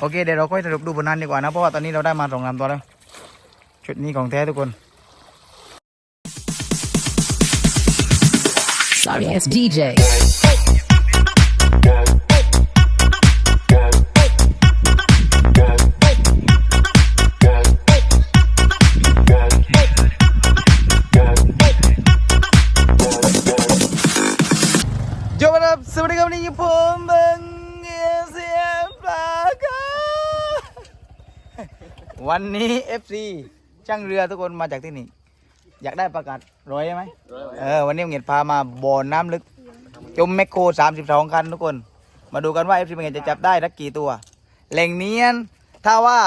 โอเคเดี๋ยวเราค่อยสรุปดูบนนั้นดีกว่านะเพราะว่าตอนนี้เราได้มาสองลำตัวแล้ว ชุดนี้ของแท้ทุกคน Sorry ass DJ. โยมครับสวัสดีครับวันนี้ผมเบังเสียงปลาครับ วันนี้ FC ช่างเรือทุกคนมาจากที่นี่ อยากได้ประกาศร้อยใช่ไหมเออวันนี้เงียพามาบ่อน้ำลึก จมแมคโคร32 คันทุกคน มาดูกันว่า FC เงียจะจับได้สักกี่ตัว แหล่งเนี้ยถ้าว่า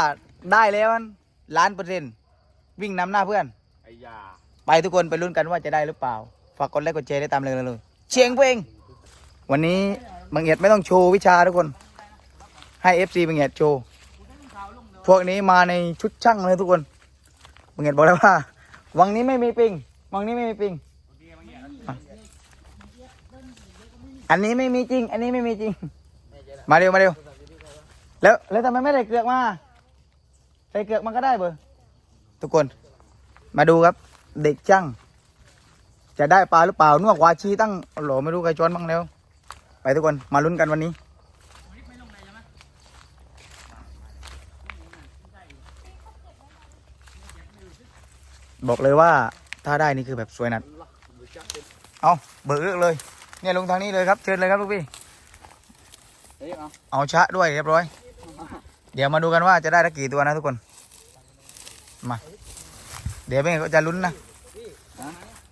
ได้แล้วล้านเปอร์เซ็นต์วิ่งนำหน้าเพื่อนไอ้ยาไปทุกคนไปลุ้นกันว่าจะได้หรือเปล่า ฝากกดไลค์กดแชร์ได้ตามเลยเลย เชียงเพลงวันนี้บางเอียดไม่ต้องโชว์วิชาทุกคน ให้เอฟซีบางเอียดโชว์ พวกนี้มาในชุดช่างเลยทุกคนบางเอียบอกแล้วว่า วังนี้ไม่มีปิง วังนี้ไม่มีปิง อันนี้ไม่มีจริง อันนี้ไม่มีจริง มาเร็วมาเร็ว แล้วแล้วทำไมไม่ได้เกลือกมาใส่เกลือกมันก็ได้เบอร์ทุกคน มาดูครับ เด็กช่าง จะได้ปลาหรือเปล่านวกวาชีตั้งโหลไม่รู้ใครช้อนบ้างแล้ว ไปทุกคนมาลุ้นกันวันนี้ บอกเลยว่าถ้าได้นี่คือแบบสวยนัด เอาเบิกเลือกเลย เนี่ยลงทางนี้เลยครับเชิญเลยครับลูกพี่เอาเชะด้วยเรียบร้อย เดี๋ยวมาดูกันว่าจะได้สักกี่ตัวนะทุกคน มา เดี๋ยวเป็นไงก็จะลุ้นนะ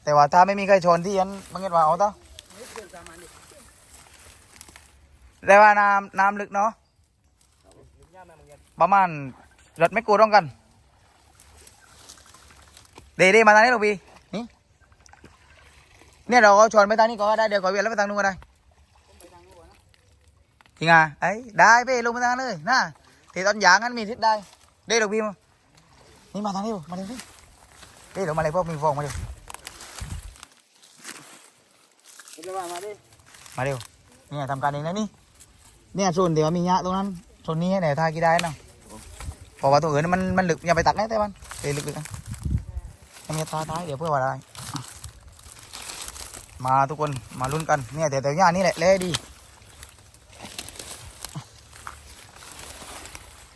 แต่ว่าถ้าไม่มีใครชนที่ยันบังเงินว่าเอาต่อแต่ว่าน้ำน้ำลึกเนาะประมาณรถไม่กูต้องกัน เดี๋ยวๆมาทางนี้ลูกพี่นี่เนี่ยเราก็ชนไปทางนี้ก็ได้เดี๋ยวก่อนเวียนแล้วไปทางนู้นก็ได้จริงอะไอ้ยได้ไปลงมาทางนั้นเลยนะที่ตอนอย่างนั้นมีทิศได้ได้ดอกพี่มานี่มาทางนี้ดูมาเร็วพี่เด้เดี๋ยวมาเลยพวกมีฟองมาเร็วเอาไปว่ามาดิมาเร็วเนี่ยทำการเองนะนี่เนี่ยส่วนเดี๋ยวมีหญ้าตรงนั้นส่วนนี้ให้ไหนทากี่ได้นะเพราะว่าตัวอื่นมันมันลึกอย่าไปตักนะแต่มันเตะลึกๆนะ ให้มีทาท้ายเดี๋ยวเพื่อว่าอะไร มาทุกคนมาลุ้นกันเนี่ยแต่แต่หญ้านี่แหละเละดี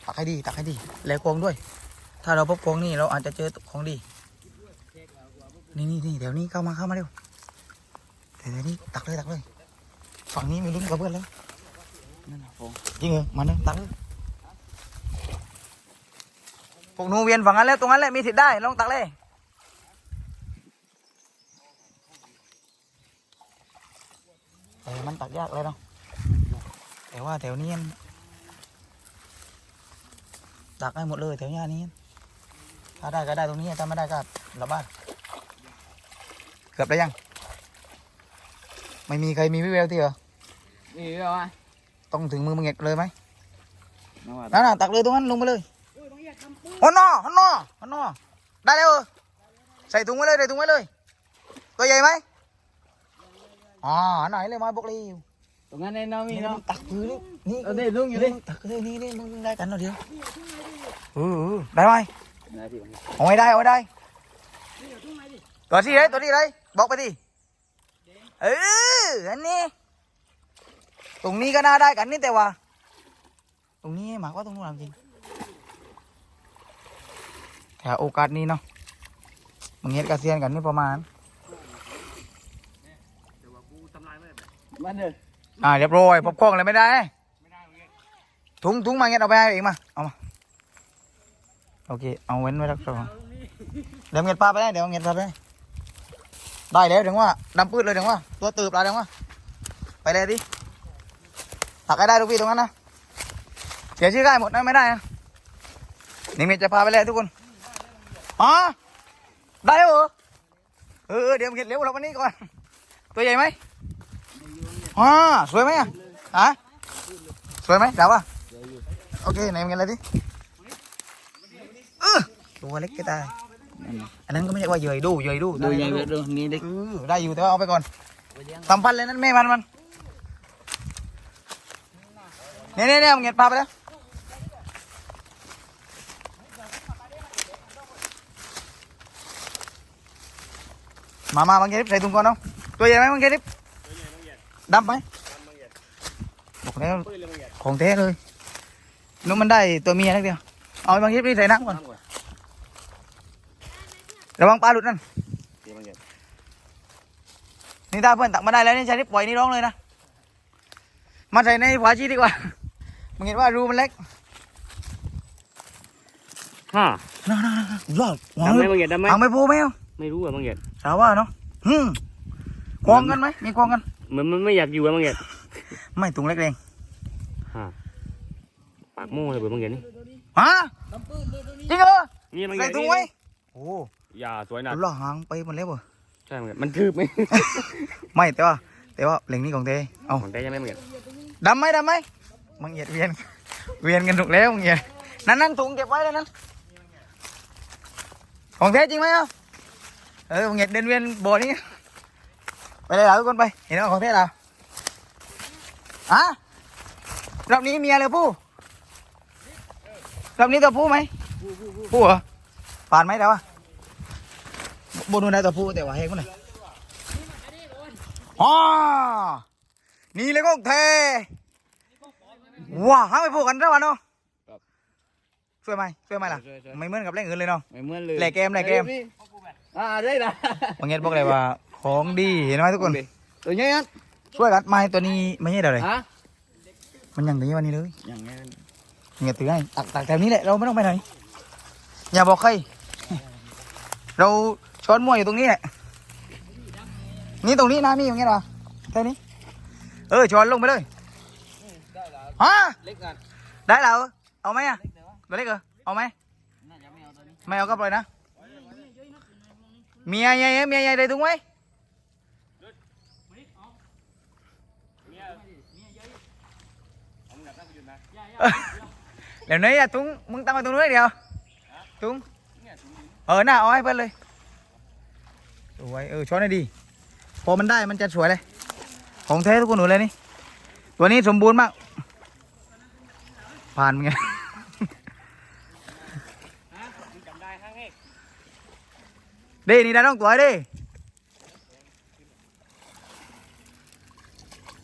ตักให้ดีตักให้ดีแล้วกองด้วย ถ้าเราพบกองนี่เราอาจจะเจอของดี นี่นี่นี่เดี๋ยวนี้เข้ามาเข้ามาเร็วเดี๋ยวนี้ตักเลยตักเลย ฝั่งนี้มีลุ้นกับเพื่อนแล้วจริงเหรอมาเลยตักเลยพวกหนูเวียนฝั่งนั้นแล้วตรงนั้นแหละมีสิทธิ์ได้ลองตักเลย แต่มันตักยากเลยเนาะแต่ว่าแถวนี้ตักให้หมดเลยแถวนี้นี้ ถ้าได้ก็ได้ตรงนี้ถ้าไม่ได้ก็กลับบ้านเกือบได้ยัง ไม่มีใครมีวิแววที่เหรอนี่เอาไงต้องถึงมือมึงเง็ดเลยไหมน้ำว่านั่นน่ะตักเลยตรงนั้นลงไปเลยฮอนนอฮอนนอฮอนนอได้แล้วเออใส่ถุงไว้เลยใส่ถุงไว้เลย ตัวใหญ่ไหม อ๋อไหนเลยมาบอกเลยตรงนั้นเองน้องมีนี่เนาะตักมือนี่นี่เอาดิลุงอยู่ดิ ตักเลยนี่นี่มึงได้กันหน่อยเดียวเออเออได้ไหมได้ที่เอาไม่ได้เอาไม่ได้ตัวที่ไรตัวที่ไรบอกไปดิเอออันนี้ตรงนี้ก็น่าได้กันนี่แต่ว่า ตรงนี้หมากว่าตรงนู้นจริงแต่โอกาสนี้เนาะมึงเห็ดกระเซียนกันนี่ประมาณ มันเด้ออ่าเรียบร้อยพบกล้องเลยไม่ได้ ถุงถุงมาเงี้ยเอาไปให้เองมาเอามาโอเคเอาเว้นไว้รักษาเดี๋ยวเงี้ยปลาไปได้เดี๋ยวเงี้ยปลาไปได้ได้แล้วถึงว่าดำปืดเลยถึงว่า ตัวตืบปลาถึงว่าไปเลยดิตักให้ได้ทุกพี่ตรงนั้นนะเสียชื่อได้หมดนะไม่ได้นะนี่เมียจะพาไปเลยทุกคนอ๋อได้แล้วเหรอเออเดี๋ยวเงี้ยเร็วเราวันนี้ก่อน ตัวใหญ่ไหม อ๋าสวยไหมอะฮะสวยไหมเดาว่ะโอเคไหนเป็นอะไรดิเออตัวเล็กก็ตายอันนั้นก็ไม่ใช่ว่าเยยดูเยยดูดูเยยดูนี่ได้ได้อยู่แต่ว่าเอาไปก่อนสัมพันธ์เลยนั่นแม่มันมันเนี่ยเนี่ยเนี่ยงเห็นปลาไปแล้วมามาบางเกลิบใส่ถุงก่อนเนาะตัวใหญ่ไหมบางเกลิบ ดำไหมบอกแล้วของแท้เลยนู้นมันได้ตัวเมียนักเดียว เอาไอ้บางเกลิบนี่ใส่น้ำก่อน ระวังปลาหลุดนั่นเดี๋ยวมันเก็บนี่ถ้าเพื่อนตักมาได้แล้วนี่ใช้นี่ปล่อยนี่ร้องเลยนะ มาใส่ในฝาชีดีกว่า มึงเห็นว่ารูมันเล็กฮ่าน่าน่าน่าหลอดวางดำไหมเลยบางเก็บดำไหมเอาไม่พูไหมเอาไม่รู้อะบางเก็บสาวว่าเนาะฮึมควงกันไหมมีควงกัน เหมือนมันไม่อยากอยู่อะบางเก็บไม่ถุงเล็กเองปากโม่เลยเปิดบางเก็บนี่ฮะจริงเหรอนี่บางใส่เก็บถุงไว้โอ้อย่าสวยนะล่อหางไปหมันแล้วเหรอใช่บางเก็บมันทืบไหมไม่แต่ว่าแต่ว่าเหล่งนี้ของเต้เอาของแต่ยังไม่บางเก็บดำไหมดำไหมมึงเหยียดเวียน เวียนกันถูกแล้วมึงเหยียดนั่นนั่นถุงเก็บไว้แล้วนั่นของแท้จริงไหมเอะเออมึงเหยียดเดินเวียนบ่อนี้ ไปเลยเหรอทุกคนไป เห็นว่าของแท้เหรออะรอบนี้เมียเลยผู้รอบนี้ตัวผู้ไหมผู้เหรอผ่านไหมแต่ว่าบนนู้นได้ตัวผู้แต่ว่าเฮงมันเลยอ๋อนี่เลยก็เทว้าห้ามไปพูดกันแล้ววะเนาะช่วยไหมช่วยไหมล่ะ ไม่เหมือนกับเล่นอื่นเลยเนาะไม่เหมือนเลยแหลกเกมแหลกเกมอ่าได้ละบางเงี้ยบอกเลยว่า ของดีเห็นไหมทุกคน ตัวนี้นะช่วยกันไม้ตัวนี้ไม่ใช่เดี๋ยวเลยฮะมันอย่างนี้วันนี้เลยอย่างเงี้ยเงี้ยถือให้ตักตักแถวนี้แหละเราไม่ต้องไปไหนอย่าบอกใคร เราช้อนมวยอยู่ตรงนี้แหละนี่ตรงนี้นะมีอย่างเงี้ยเหรอแค่นี้ เออช้อนลงไปเลยฮะเล็กกันได้แล้วเอาไหมอะตัวเล็กเหรอเอาไหมน่าจะไม่เอาตัวนี้ไม่เอาก็ปล่อยนะเมียใหญ่เมียใหญ่ได้ถุงไหม เดี๋ยวนี้อะถุงมึงตั้งไว้ตรงนู้นเดียวถุงเออหน่าเอาให้เพื่อนเลยสวยเออช้อนให้ดี พอมันได้มันจะสวยเลย ของแท้ทุกคนหนูเลยนี่ ตัวนี้สมบูรณ์มาก ผ่านมึงไงจำได้ข้างนี้ đi đi ra đón tuổi đi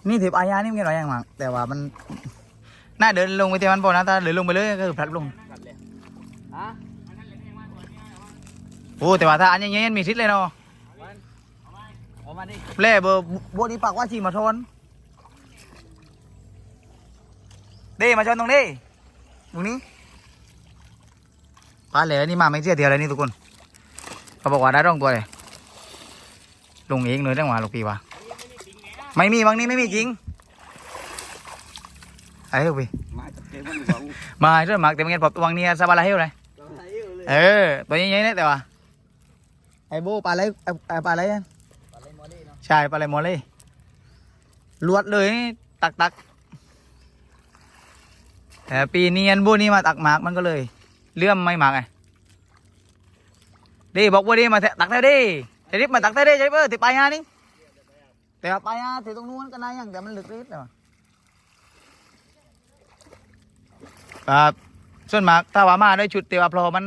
นี่ถืออายานี่มันหน่อยยังมั้งแต่ว่ามัน น่าเดินลงไปเตียมันพอนะถ้าเดินลงไปเลยก็คือพลัดลงกัดเลยฮะโอ้แต่ว่าถ้าอันอย่างเงี้ยมีทิศเลยเนาะเอามาดิเล่เบอร์บัวดีปากว่าชีมาชนดีมาชนตรงนี้ตรงนี้ปลาเหล่นี่มาไม่เสียเดียวเลยนี่ทุกคนเขาบอกว่าได้ร่องตัวเลยลงเองเลยตั้งหวาลูกพี่วะไม่มีบางนี้ไม่มีจริง ไอ้ลูกพี่มาจับเกมมันหวังมาเรื่องหมักแต่เงี้ยปอบวังนี้สบายละเฮลเลยเออตัวใหญ่ๆนี่แต่ว่าไอ้โบปลาอะไรไอ้ไอ้ปลาอะไรนั่นใช่ปลาอะไรมอลลี่ลวดเลยนี่ตักตักแต่ปีนี้อันโบนี่มาตักหมากมันก็เลย เลื่อมไม่หมากไงดีบอกว่าดีมาแทะตักได้ดิไอ้ริบมาตักได้ดิใช่เปล่าติดปลายงานนี่แต่ว่าปลายงานติดตรงนู้นก็ได้ยังแต่มันลึกนิดเดียว ครับส่วนมากถ้าว่ามาได้ชุดเตียวาพลอมัน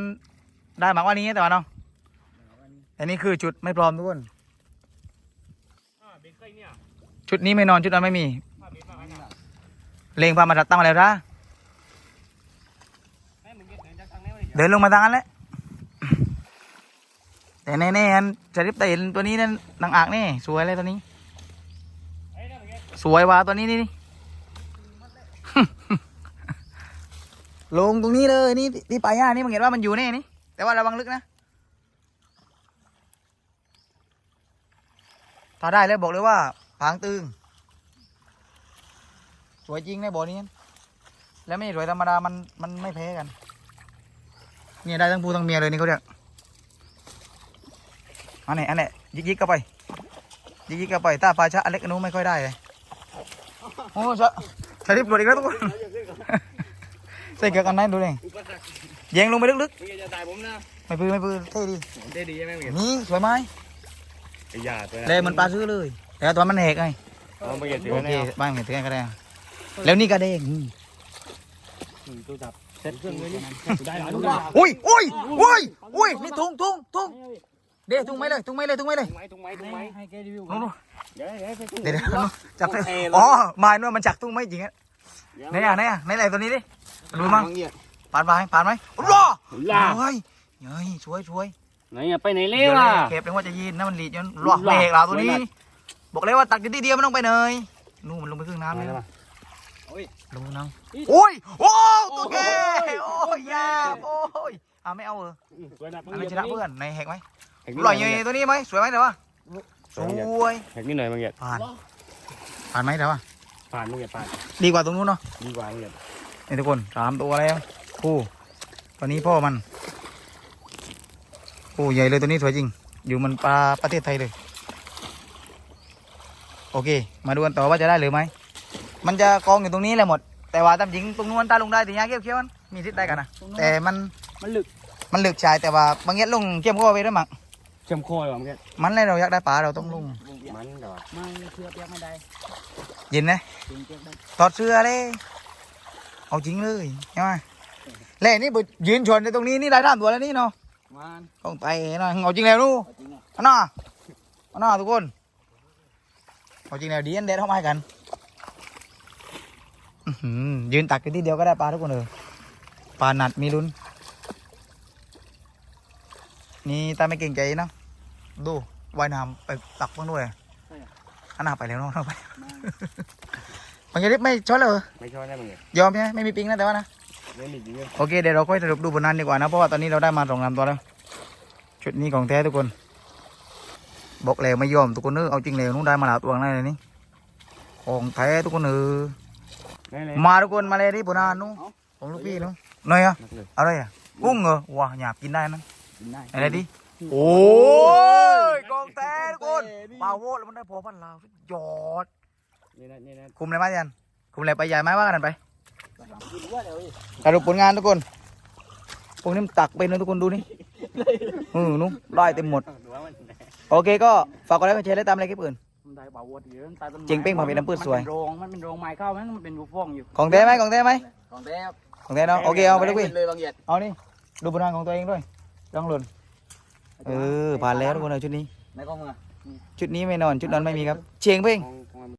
ได้มากกว่านี้แต่ว่าเนาะอันนี้คือชุดไม่พร้อมทุกคนชุดนี้ไม่นอนชุดนั้นไม่มีเลงพามาตัดตั้งมาแล้วนะเก็บเงินจากทาเดินลงมาทางนั้นแหละแต่แน่ๆอันจะริบแต่เห็นตัวนี้นั่นนางอากนี่สวยเลยตัวนี้ สวยว่ะตัวนี้นี่ ลงตรงนี้เลยนี่ที่ปลาย่านี่มึงเห็นว่ามันอยู่นี่นี่แต่ว่าระวังลึกนะถ้าได้แล้วบอกเลยว่าผางตึงสวยจริงในบ่อนี้ แล้วไม่สวยธรรมดามันมันไม่แพ้กัน เนี่ยได้ทั้งผู้ทั้งเมียเลยนี่เขาเรียกอันไหนอันไหนยิกยิกเข้าไปยิกยิกเข้าไปถ้าปลาชะอเล็กอนนู้นไม่ค่อยได้เลยโอ้ชะชะริบหลุดอีกแล้วทุกคน ใส่เกลือกันไหนดูเลยอุปสรรคแยงลงไปลึกมึงจะตายผมนะๆ ไม่ปืนไม่ปืนเท่ดี ได้ดีใช่ไหมมึงเก็บนี่สวยไหมไอ้ยาตัวเลยเหมันปลาซื้อเลย แต่ตัวมันแหกไง เอามึงเก็บถือโอไว้เคเนี่ยบ้านเห็นถือกันก็ได้แล้วนี่กระเด้งอืมตู้จับเซ็ตเครื่องเลยนี่ได้หลายอุ้ยอุ้ยอุ้ยอุ้ยนี่ทุ่งทุ่งทุ่งเดี๋ยวทุ่งไม้เลยทุ่งไม้เลยทุ่งไม้เลยตุ้งไม้ตุ้งไม้ตุ้งไม้ให้แกรีวิวนู่นเดี๋ยวเดี๋ยวไปตุ้งๆเดี๋ยวเดี๋ยวนู่นจับเลยโอเคเลยอ๋อไม้นู่นมันจักทุ่งไม้จริงอะไหนอะไหนอะไหนไหนตัวนี้ดิ ดูมั้งผ่านไปผ่านไหมรอล่าเฮ้ยเฮ้ยสวยสวยไหนอะไปไหนเร็วอะเก็บเลยว่าจะยินนะมันหลีดจนหลอกเบรกเราตัวนี้ บอกเลยว่าตักอยู่ที่เดียวมันต้องไปเลยนู่นมันลงไปครึ่งน้ำเลยนะลงน้ำโอ้ยโอ้ตัวแกโอ้ยแย่โอ้ยอะไม่เอาเออสวยนะอันนี้ชนะเพื่อนในแหกไหมแหกหล่อยยังตัวนี้ไหมสวยไหมเดี๋ยววะสวยแหกนิดหน่อยบางอย่างผ่านผ่านไหมเดี๋ยววะผ่านบางอย่างผ่านดีกว่าตรงนู้นเนาะดีกว่าบางอย่าง นี่ทุกคนสามตัวแล้วคู่ตัวนี้พ่อมันโอ้ใหญ่เลยตัวนี้สวยจริง อยู่มันปลาประเทศไทยเลย โอเค มาดูกันต่อว่าจะได้หรือไม่มันจะกองอยู่ตรงนี้แหละหมด แต่ว่าตามจริงตรงนู้นตาลงได้แต่ยาเกี้ยวเขี้ยวมันมีทิศได้กันนะแต่มันมันลึกมันลึกชายแต่ว่าบางเงี้ยลงเกี่ยมเข้าไปได้มั้งเข้มข้นว่ะบางอย่างมันเลยเราอยากได้ปลาเราต้องลงมันเดี๋ยวไม่เชื่อเปียกไม่ได้เย็นนะจริงเปียกได้ถอดเสื้อเลย เอาจริงเลยใช่ไหมแล้วนี่ไปยืนชนในตรงนี้นี่ได้ท่ามตัวแล้วนี่เนาะมันต้องไปหน่อยเอาจริงแล้วนู่นจริงอะเอาหน้าเอาหน้าทุกคนเอาจริงแล้วดีอันเด็ดเข้ามาให้กันอื้อหือยืนตักกันที่เดียวก็ได้ปลาทุกคนเลยปลาหนัดมีลุ้น นี่ตาไม่เก่งใจนะดูว่ายน้ำไปตักบ้างด้วยอันหน้าไปแล้วเนาะเอาไป บางทีไม่ช้อนเลยเหรอไม่ชอบได้บางอย่างยอมใช่ไหมไม่มีปิงนะแต่ว่านะไม่มีจริงเลยโอเคเดี๋ยวเราค่อยสรุปดูบนนั้นดีกว่านะเพราะว่าตอนนี้เราได้มาสองลำตัวแล้ว ชุดนี้ของแท้ทุกคน บอกแล้วไม่ยอมทุกคนเออเอาจริงเลยนู้นได้มาหลายตัวแล้วเลยนี่ของแท้ทุกคนเออได้เลยมาทุกคนมาเลยที่บนนั้นนู้นของลูกพี่นู้นหน่อยอะอะไรอะกุ้งเหรอว้าหยาบกินได้นะกินได้อะไรดิโอ้ยกองแท้ทุกคนปลาโวดแล้วมันได้พอพันลาวสุดยอด นี่นะนี่นะคุมเลยไหมยันคุมเลยไปใหญ่ไหมว่ากันไปกินว่าเดี๋ยวสรุปผลงานทุกคนพวกนี้มันตักไปนะทุกคนดูนี่เออนู้นได้เต็มหมดดูว่ามันโอเคก็ฝากกดไลค์กดแชร์และตามอะไรคลิปอื่นมันได้เบาวัดเยอะตายต้นไม้เจ๋งเป้งมาเป็นน้ำพืชสวยมันเป็นโรงมันเป็นโรงไม้เข้ามันมันเป็นรูปฟ้องอยู่ของแท้ไหมของแท้ไหมของแท้ครับของแท้เนาะโอเคเอาไปลูกพี่เลยบางเหยียดเอานี่ดูผลงานของตัวเองด้วยลองหล่นเออผ่านแล้วทุกคนเลยชุดนี้ในกล้องมือชุดนี้ไม่นอนชุดนอนไม่มีครับ เชียงเพ่งของ